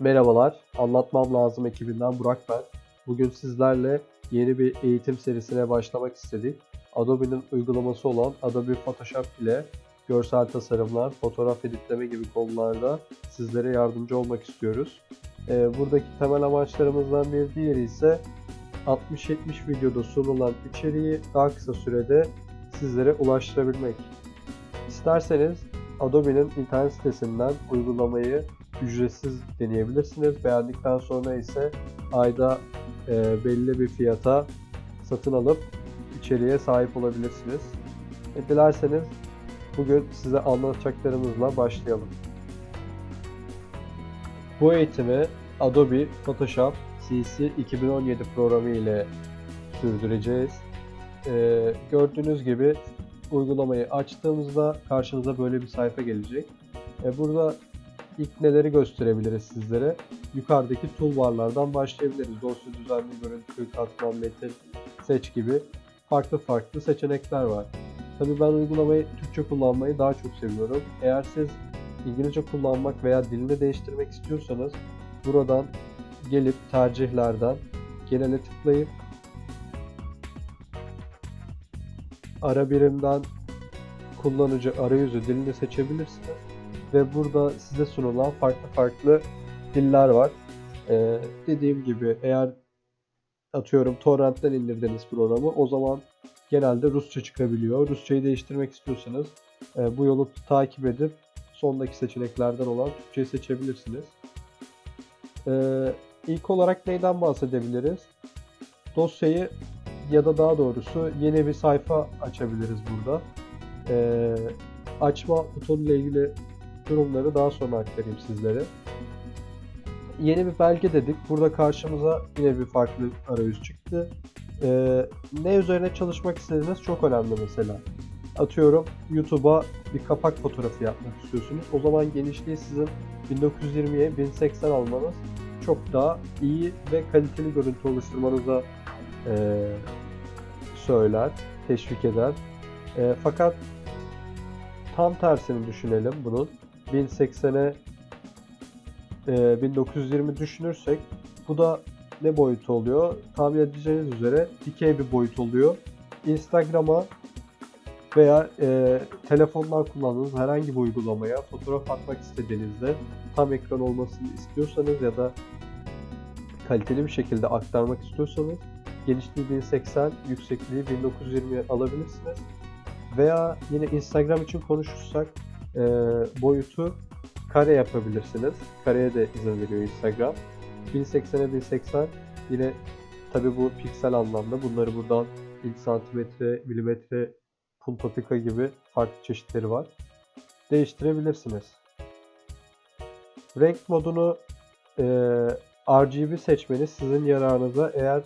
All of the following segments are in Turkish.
Merhabalar, Anlatmam Lazım ekibinden Burak ben. Bugün sizlerle yeni bir eğitim serisine başlamak istedik. Adobe'nin uygulaması olan Adobe Photoshop ile görsel tasarımlar, fotoğraf editleme gibi konularda sizlere yardımcı olmak istiyoruz. Ee, buradaki temel amaçlarımızdan bir diğeri ise 60-70 videoda sunulan içeriği daha kısa sürede sizlere ulaştırabilmek. İsterseniz Adobe'nin internet sitesinden uygulamayı ücretsiz deneyebilirsiniz. Beğendikten sonra ise ayda e, belli bir fiyata satın alıp içeriğe sahip olabilirsiniz. E, dilerseniz bugün size anlatacaklarımızla başlayalım. Bu eğitimi Adobe Photoshop CC 2017 programı ile sürdüreceğiz. E, gördüğünüz gibi uygulamayı açtığımızda karşınıza böyle bir sayfa gelecek. E, burada ilk neleri gösterebiliriz sizlere? Yukarıdaki toolbarlardan başlayabiliriz. Dosya düzenli, görüntü, katman, metin, seç gibi farklı farklı seçenekler var. Tabii ben uygulamayı Türkçe kullanmayı daha çok seviyorum. Eğer siz İngilizce kullanmak veya dilini değiştirmek istiyorsanız buradan gelip tercihlerden genele tıklayıp ara birimden kullanıcı arayüzü dilini seçebilirsiniz ve burada size sunulan farklı farklı diller var. Ee, dediğim gibi eğer atıyorum torrentten indirdiğiniz programı o zaman genelde Rusça çıkabiliyor. Rusçayı değiştirmek istiyorsanız e, bu yolu takip edip sondaki seçeneklerden olan Türkçeyi seçebilirsiniz. Ee, ilk olarak neyden bahsedebiliriz? Dosyayı ya da daha doğrusu yeni bir sayfa açabiliriz burada. Ee, açma butonu ile ilgili durumları daha sonra aktarayım sizlere. Yeni bir belge dedik. Burada karşımıza yine bir farklı arayüz çıktı. Ee, ne üzerine çalışmak istediğiniz çok önemli mesela. Atıyorum YouTube'a bir kapak fotoğrafı yapmak istiyorsunuz. O zaman genişliği sizin 1920'ye 1080 almanız çok daha iyi ve kaliteli görüntü oluşturmanıza e, söyler, teşvik eder. E, fakat tam tersini düşünelim bunun. 1080'e e, 1920 düşünürsek bu da ne boyutu oluyor? Tahmin edeceğiniz üzere dikey bir boyut oluyor. Instagram'a veya e, telefondan kullandığınız herhangi bir uygulamaya fotoğraf atmak istediğinizde tam ekran olmasını istiyorsanız ya da kaliteli bir şekilde aktarmak istiyorsanız genişliği 1080, yüksekliği 1920 alabilirsiniz. Veya yine Instagram için konuşursak e, boyutu kare yapabilirsiniz. Kareye de izin veriyor Instagram. 1080'e 1080 yine tabi bu piksel anlamda bunları buradan inç santimetre, milimetre, punto pika gibi farklı çeşitleri var. Değiştirebilirsiniz. Renk modunu e, RGB seçmeniz sizin yararınıza eğer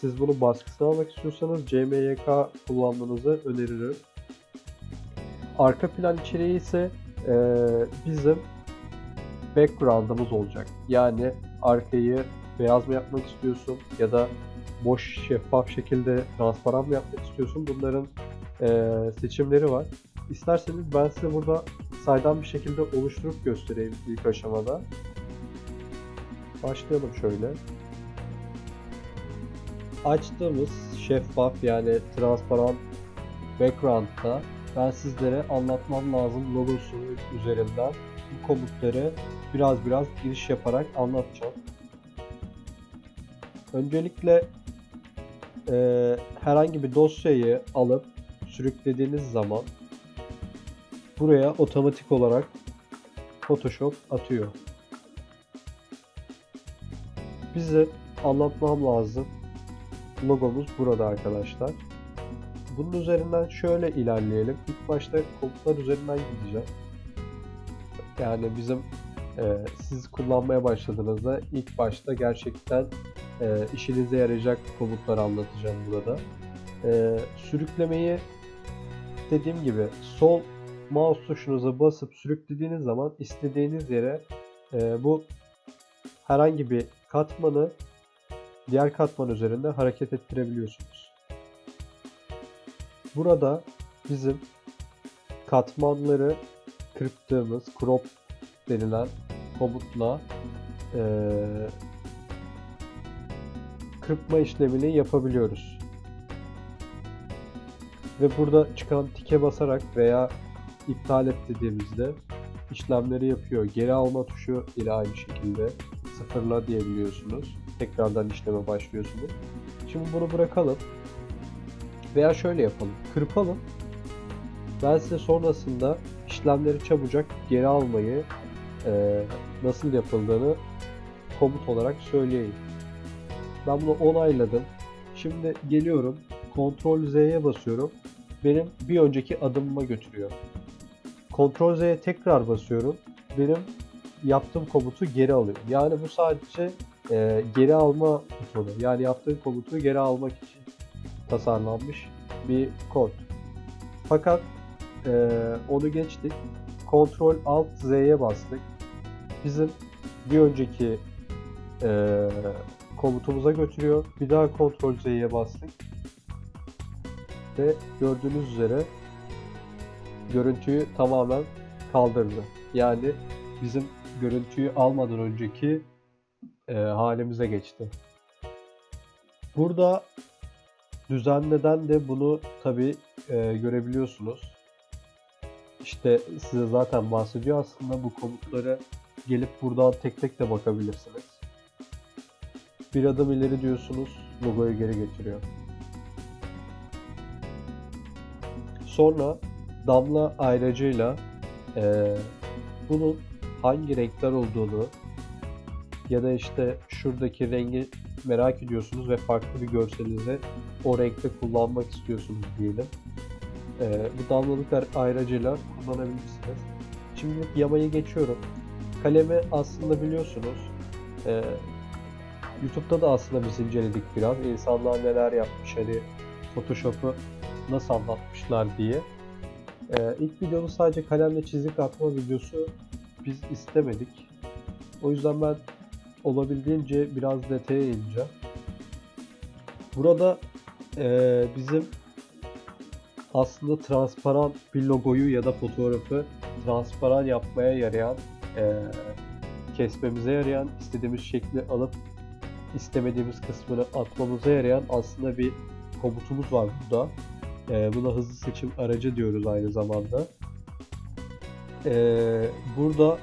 siz bunu baskısına almak istiyorsanız CMYK kullanmanızı öneririm. Arka plan içeriği ise e, bizim background'ımız olacak. Yani arkayı beyaz mı yapmak istiyorsun ya da boş şeffaf şekilde transparan mı yapmak istiyorsun bunların e, seçimleri var. İsterseniz ben size burada saydam bir şekilde oluşturup göstereyim ilk aşamada. Başlayalım şöyle. Açtığımız şeffaf yani transparan background'da ben sizlere anlatmam lazım logosu üzerinden bu komutları biraz biraz giriş yaparak anlatacağım. Öncelikle e, herhangi bir dosyayı alıp sürüklediğiniz zaman buraya otomatik olarak Photoshop atıyor. Bize anlatmam lazım. Logomuz burada arkadaşlar. Bunun üzerinden şöyle ilerleyelim. İlk başta komutlar üzerinden gideceğim. Yani bizim e, siz kullanmaya başladığınızda ilk başta gerçekten e, işinize yarayacak komutları anlatacağım burada. E, sürüklemeyi dediğim gibi sol mouse tuşunuza basıp sürüklediğiniz zaman istediğiniz yere e, bu herhangi bir katmanı diğer katman üzerinde hareket ettirebiliyorsunuz. Burada bizim katmanları kırptığımız crop denilen komutla eee, kırpma işlemini yapabiliyoruz. Ve burada çıkan tike basarak veya iptal et dediğimizde işlemleri yapıyor. Geri alma tuşu ile aynı şekilde sıfırla diyebiliyorsunuz. Tekrardan işleme başlıyorsunuz. Şimdi bunu bırakalım. Veya şöyle yapalım. Kırpalım. Ben size sonrasında işlemleri çabucak geri almayı eee, nasıl yapıldığını komut olarak söyleyeyim. Ben bunu onayladım. Şimdi geliyorum. Ctrl Z'ye basıyorum. Benim bir önceki adımıma götürüyor. Ctrl Z'ye tekrar basıyorum. Benim yaptığım komutu geri alıyor. Yani bu sadece e, geri alma butonu. Yani yaptığım komutu geri almak için tasarlanmış bir kod. Fakat e, onu geçtik. Ctrl Alt Z'ye bastık. Bizim bir önceki e, komutumuza götürüyor. Bir daha Ctrl Z'ye bastık. Ve gördüğünüz üzere görüntüyü tamamen kaldırdı. Yani bizim görüntüyü almadan önceki e, halimize geçti. Burada düzenleden de bunu tabi görebiliyorsunuz. İşte size zaten bahsediyor aslında bu komutları gelip buradan tek tek de bakabilirsiniz. Bir adım ileri diyorsunuz, logoyu geri getiriyor. Sonra damla ayracıyla eee, bunun hangi renkler olduğunu ya da işte şuradaki rengi merak ediyorsunuz ve farklı bir görselize o renkte kullanmak istiyorsunuz diyelim. Eee, bu damlalık ayracıyla kullanabilirsiniz. Şimdi yamayı geçiyorum. Kalemi aslında biliyorsunuz eee, YouTube'da da aslında biz inceledik biraz. İnsanlar neler yapmış hani Photoshop'u nasıl anlatmışlar diye. Ee, ilk videonun sadece kalemle çizik atma videosu biz istemedik. O yüzden ben olabildiğince biraz detaya ineceğim. Burada eee, bizim aslında transparan bir logoyu ya da fotoğrafı transparan yapmaya yarayan, eee, kesmemize yarayan, istediğimiz şekli alıp istemediğimiz kısmını atmamıza yarayan aslında bir komutumuz var burada. Ee, buna hızlı seçim aracı diyoruz aynı zamanda. Ee, burada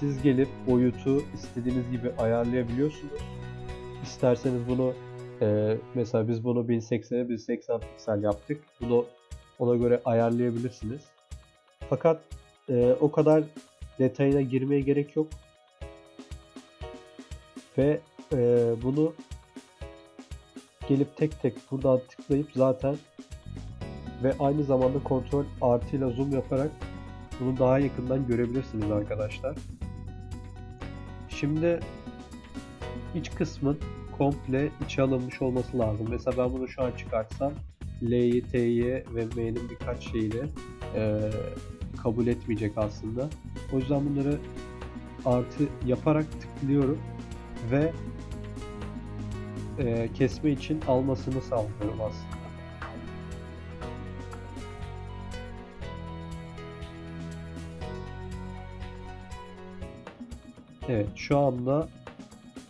siz gelip boyutu istediğiniz gibi ayarlayabiliyorsunuz. İsterseniz bunu e, mesela biz bunu 1080'e 1080 piksel yaptık. Bunu ona göre ayarlayabilirsiniz. Fakat e, o kadar detayına girmeye gerek yok. Ve e, bunu gelip tek tek buradan tıklayıp zaten ve aynı zamanda kontrol artıyla zoom yaparak bunu daha yakından görebilirsiniz arkadaşlar. Şimdi iç kısmın komple içe alınmış olması lazım. Mesela ben bunu şu an çıkartsam L'yi, T'yi ve M'nin birkaç şeyini eee, kabul etmeyecek aslında. O yüzden bunları artı yaparak tıklıyorum ve eee, kesme için almasını sağlıyorum aslında. Evet, şu anda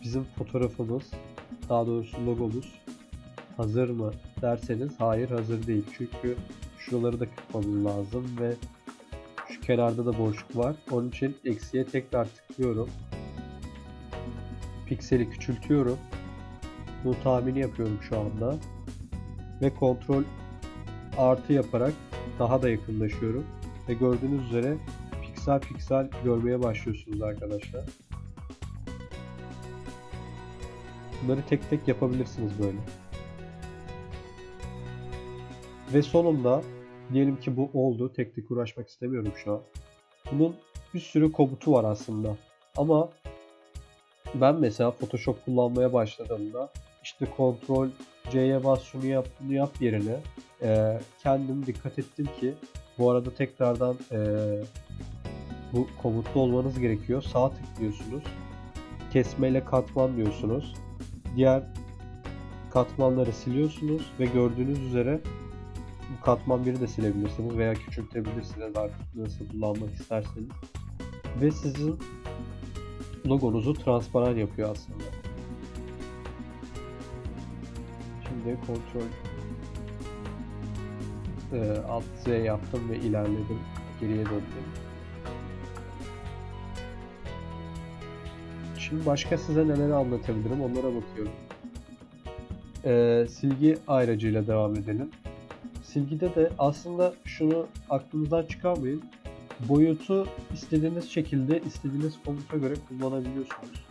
bizim fotoğrafımız, daha doğrusu logomuz hazır mı derseniz hayır hazır değil. Çünkü şuraları da kırpmamız lazım ve şu kenarda da boşluk var. Onun için eksiye tekrar tıklıyorum. Pikseli küçültüyorum. Bu tahmini yapıyorum şu anda. Ve kontrol artı yaparak daha da yakınlaşıyorum. Ve gördüğünüz üzere piksel piksel görmeye başlıyorsunuz arkadaşlar. Bunları tek tek yapabilirsiniz böyle. Ve sonunda diyelim ki bu oldu. Tek tek uğraşmak istemiyorum şu an. Bunun bir sürü komutu var aslında. Ama ben mesela Photoshop kullanmaya başladığımda işte Ctrl C'ye bas şunu yap bunu yap yerine e, kendim dikkat ettim ki bu arada tekrardan e, bu komutlu olmanız gerekiyor. Sağ tıklıyorsunuz. Kesmeyle katman diyorsunuz. Diğer katmanları siliyorsunuz ve gördüğünüz üzere bu katman biri de silebilirsiniz veya küçültebilirsiniz artık nasıl kullanmak isterseniz. Ve sizin logonuzu transparan yapıyor aslında. Şimdi kontrol e, alt Z yaptım ve ilerledim. Geriye döndüm. Şimdi başka size neler anlatabilirim onlara bakıyorum. E, silgi ayracıyla devam edelim. Silgide de aslında şunu aklınızdan çıkarmayın. Boyutu istediğiniz şekilde, istediğiniz komuta göre kullanabiliyorsunuz.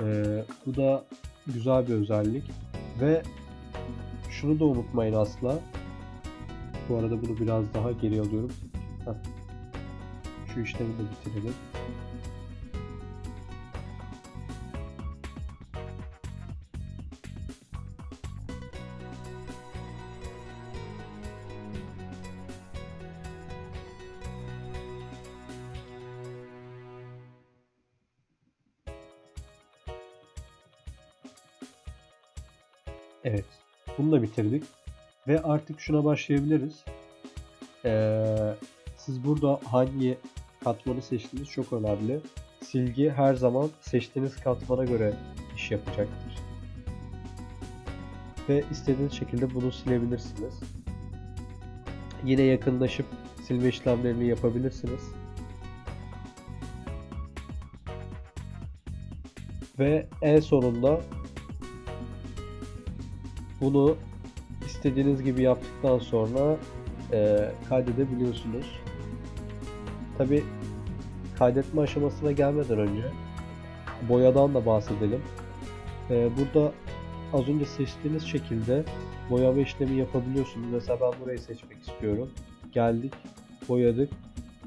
Ee, bu da güzel bir özellik. Ve şunu da unutmayın asla. Bu arada bunu biraz daha geri alıyorum. Heh. Şu işlemi de bitirelim. Evet. Bunu da bitirdik. Ve artık şuna başlayabiliriz. Ee, siz burada hangi katmanı seçtiğiniz çok önemli. Silgi her zaman seçtiğiniz katmana göre iş yapacaktır. Ve istediğiniz şekilde bunu silebilirsiniz. Yine yakınlaşıp silme işlemlerini yapabilirsiniz. Ve en sonunda bunu istediğiniz gibi yaptıktan sonra e, kaydedebiliyorsunuz. Tabi kaydetme aşamasına gelmeden önce boyadan da bahsedelim. E, burada az önce seçtiğiniz şekilde boyama işlemi yapabiliyorsunuz. Mesela ben burayı seçmek istiyorum. Geldik, boyadık.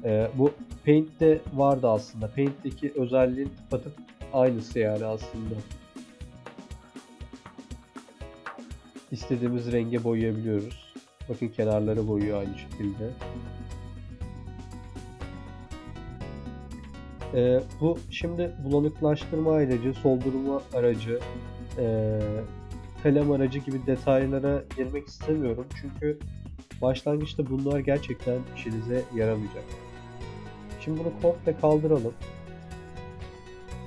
E, bu Paint'te vardı aslında. Paint'teki özelliğin tıpatıp aynısı yani aslında. İstediğimiz renge boyayabiliyoruz. Bakın kenarları boyuyor aynı şekilde. Ee, bu şimdi bulanıklaştırma aracı, soldurma aracı, e, kalem aracı gibi detaylara girmek istemiyorum. Çünkü başlangıçta bunlar gerçekten işinize yaramayacak. Şimdi bunu komple kaldıralım.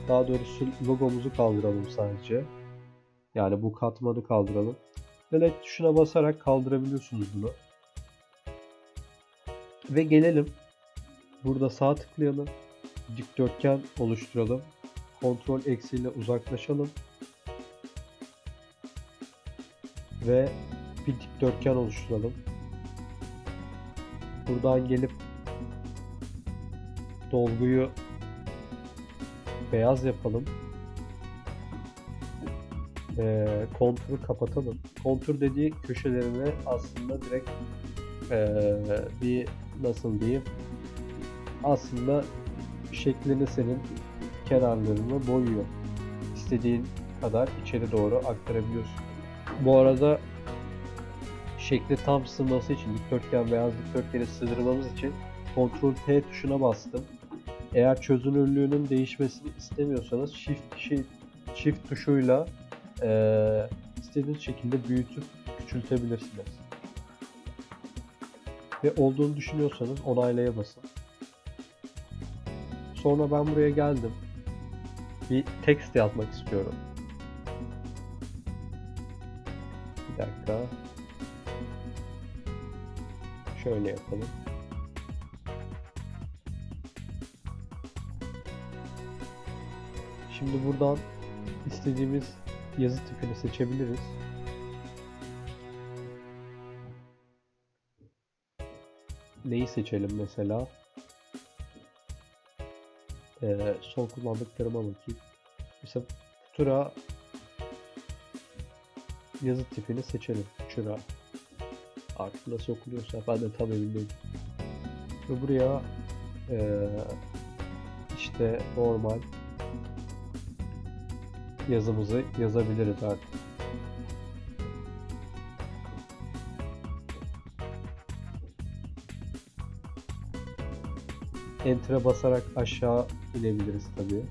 Daha doğrusu logomuzu kaldıralım sadece. Yani bu katmanı kaldıralım. Delete tuşuna basarak kaldırabiliyorsunuz bunu. Ve gelelim. Burada sağ tıklayalım. Dikdörtgen oluşturalım. Ctrl eksiyle uzaklaşalım. Ve bir dikdörtgen oluşturalım. Buradan gelip dolguyu beyaz yapalım e, konturu kapatalım. Kontur dediği köşelerine aslında direkt e, bir nasıl diyeyim aslında şeklini senin kenarlarını boyuyor. İstediğin kadar içeri doğru aktarabiliyorsun. Bu arada şekli tam sığması için dikdörtgen beyaz dikdörtgeni sığdırmamız için Ctrl T tuşuna bastım. Eğer çözünürlüğünün değişmesini istemiyorsanız Shift Shift, Shift tuşuyla e, istediğiniz şekilde büyütüp küçültebilirsiniz. Ve olduğunu düşünüyorsanız onaylaya basın. Sonra ben buraya geldim. Bir text yazmak istiyorum. Bir dakika. Şöyle yapalım. Şimdi buradan istediğimiz yazı tipini seçebiliriz. Neyi seçelim mesela? Ee, son kullandıklarıma bakayım. Mesela Futura yazı tipini seçelim. Futura. Artık nasıl okunuyorsa ben de tam emin değilim. Ve buraya ee, işte normal yazımızı yazabiliriz artık. Enter'a basarak aşağı inebiliriz tabii.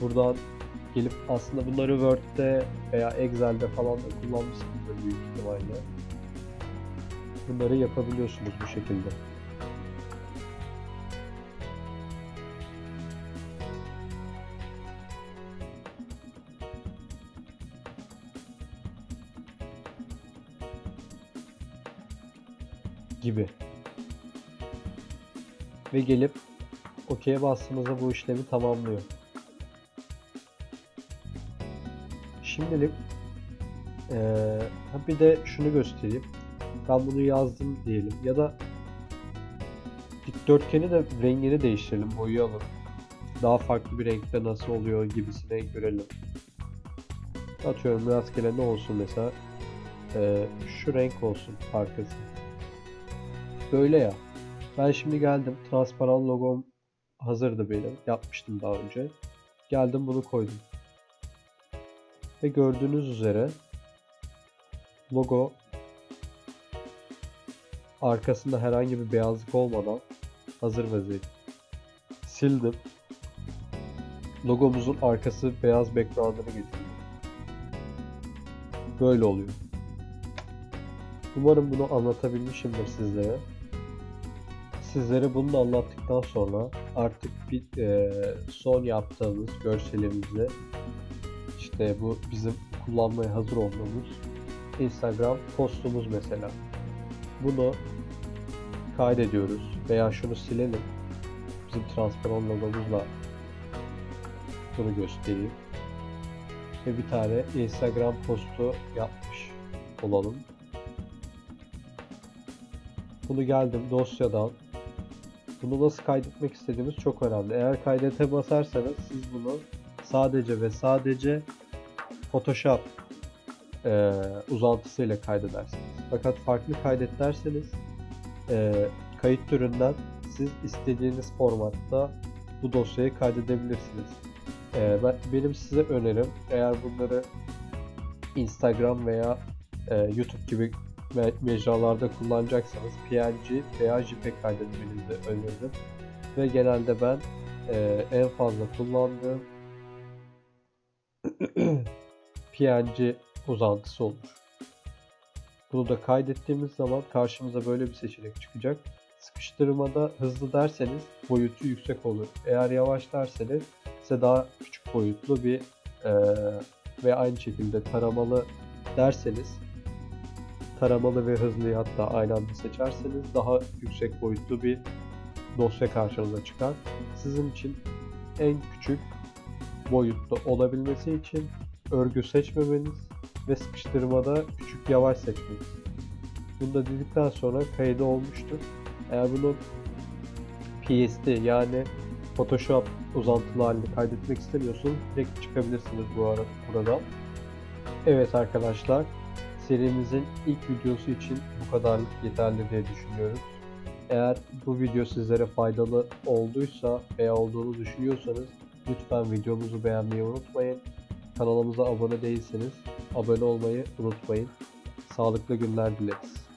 Buradan gelip aslında bunları Word'de veya Excel'de falan da kullanmışsınızdır büyük ihtimalle. Bunları yapabiliyorsunuz bu şekilde. Gibi. Ve gelip OK'ye bastığımızda bu işlemi tamamlıyor. Şimdilik ha bir de şunu göstereyim. Ben bunu yazdım diyelim ya da dikdörtgeni de rengini değiştirelim, boyayalım. Daha farklı bir renkte nasıl oluyor gibisine görelim. Atıyorum rastgele ne olsun mesela. Eee, şu renk olsun arkası. Böyle ya. Ben şimdi geldim. Transparan logom hazırdı benim. Yapmıştım daha önce. Geldim bunu koydum. Ve gördüğünüz üzere logo arkasında herhangi bir beyazlık olmadan hazır vaziyette. Sildim. Logomuzun arkası beyaz background'ını getirdim. Böyle oluyor. Umarım bunu anlatabilmişimdir sizlere. Sizlere bunu da anlattıktan sonra artık bir eee, son yaptığımız görselimizi işte bu bizim kullanmaya hazır olduğumuz Instagram postumuz mesela. Bunu kaydediyoruz veya şunu silelim. Bizim transparan logomuzla bunu göstereyim. Ve bir tane Instagram postu yapmış olalım. Bunu geldim dosyadan. Bunu nasıl kaydetmek istediğimiz çok önemli. Eğer kaydete basarsanız siz bunu sadece ve sadece Photoshop eee uzantısıyla kaydedersiniz. Fakat farklı kaydet derseniz eee, kayıt türünden siz istediğiniz formatta bu dosyayı kaydedebilirsiniz. Eee, ben, benim size önerim eğer bunları Instagram veya eee, YouTube gibi me- mecralarda kullanacaksanız PNG veya JPEG kaydetmenizi öneririm. Ve genelde ben eee, en fazla kullandığım PNG uzantısı olur. Bunu da kaydettiğimiz zaman karşımıza böyle bir seçenek çıkacak. Sıkıştırmada hızlı derseniz boyutu yüksek olur. Eğer yavaş derseniz ise daha küçük boyutlu bir eee, ve aynı şekilde taramalı derseniz taramalı ve hızlıyı hatta aynı anda seçerseniz daha yüksek boyutlu bir dosya karşınıza çıkar. Sizin için en küçük boyutta olabilmesi için örgü seçmemeniz ve sıkıştırmada küçük yavaş seçmeniz. Bunu da dedikten sonra kaydı olmuştur. Eğer bunun PSD yani Photoshop uzantılı halini kaydetmek istemiyorsanız direkt çıkabilirsiniz bu ara buradan. Evet arkadaşlar serimizin ilk videosu için bu kadarlık yeterli diye düşünüyoruz. Eğer bu video sizlere faydalı olduysa veya olduğunu düşünüyorsanız lütfen videomuzu beğenmeyi unutmayın. Kanalımıza abone değilseniz abone olmayı unutmayın. Sağlıklı günler dileriz.